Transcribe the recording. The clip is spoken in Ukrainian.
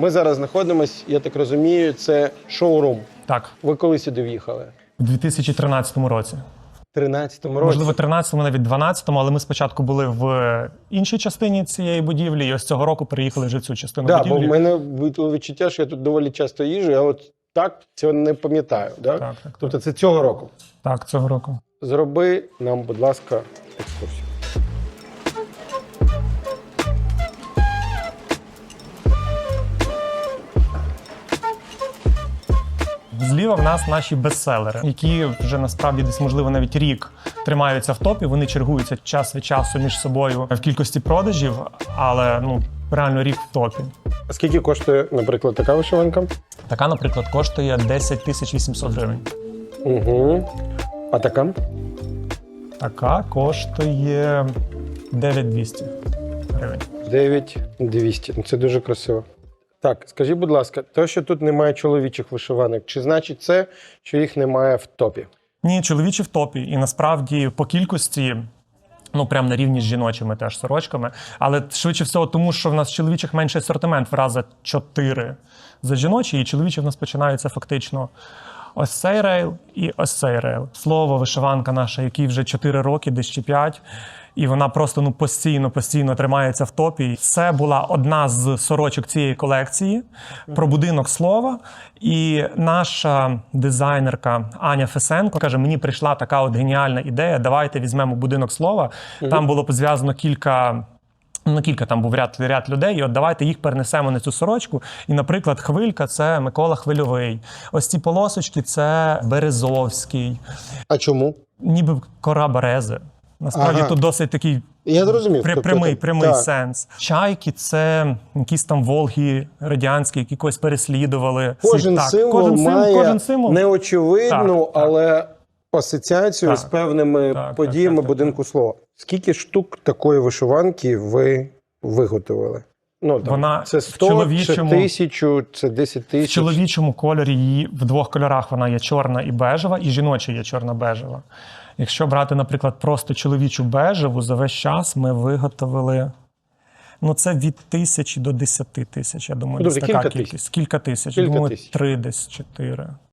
Ми зараз знаходимось, я так розумію, це шоурум. Так, Ви коли сюди в'їхали? у 2013 році. В 13-му році. Можливо, 13-му, навіть 12-му, але ми спочатку були в іншій частині цієї будівлі, і ось цього року переїхали вже в цю частину Да, бо будівлі. в мене було відчуття, що я тут доволі часто їжджу, я от так цього не пам'ятаю. Да? Так, так, Тобто це цього року. Так, цього року. Зроби нам, будь ласка, екскурсію. Зліва в нас наші бестселери, які вже насправді десь можливо навіть рік тримаються в топі. Вони чергуються час від часу між собою в кількості продажів, але ну реально рік в топі. А скільки коштує, наприклад, така вишиванка? Така, наприклад, коштує 10 тисяч 800 гривень. Угу. А така? Така коштує 9200 гривень. 9200. Ну, Це дуже красиво. Так, скажіть, будь ласка, те, що тут немає чоловічих вишиванок, чи значить це, що їх немає в топі? Ні, чоловічі в топі, і насправді по кількості. Ну, прям на рівні з жіночими теж сорочками. Але швидше всього, тому що в нас чоловічих менший асортимент в рази 4 за жіночі, і чоловічі в нас починаються фактично ось цей рейл і ось цей рейл. Слово вишиванка наша, який вже 4 роки, десь чи 5, і вона просто ну постійно, постійно тримається в топі. Це була одна з сорочок цієї колекції про будинок слова. І наша дизайнерка Аня Фесенко каже: мені прийшла така от геніальна ідея. Давайте візьмемо будинок слова. Там було зв'язано кілька. Ну, кілька там був ряд, ряд людей, і от давайте їх перенесемо на цю сорочку. І, наприклад, хвилька це Микола Хвильовий. Ось ці полосочки це Березовський, А чому? ніби кора берези. Насправді Ага. тут досить такий Я зрозумів. При, Тобто прямий, це- прямий так. сенс. Чайки це якісь там Волги радянські, які когось переслідували. Кожен Так, символ кожен має кожен символ. неочевидну, Так, так. але асоціацію Так, з певними так, подіями так, так, будинку слова. Скільки штук такої вишиванки ви виготовили? Ну, там, Вона це в 100, чоловічому- це 1000, це 10 В чоловічому кольорі її в двох кольорах вона є чорна і бежева, і жіноча є чорна бежева. Якщо брати, наприклад, просто чоловічу бежеву, за весь час ми виготовили. Ну, це від тисячі до десяти тисяч, я думаю, Добре, десь така кілька кількість. тисяч. Кілька тисяч. Кілька думаю, тисяч. три, десь чотири.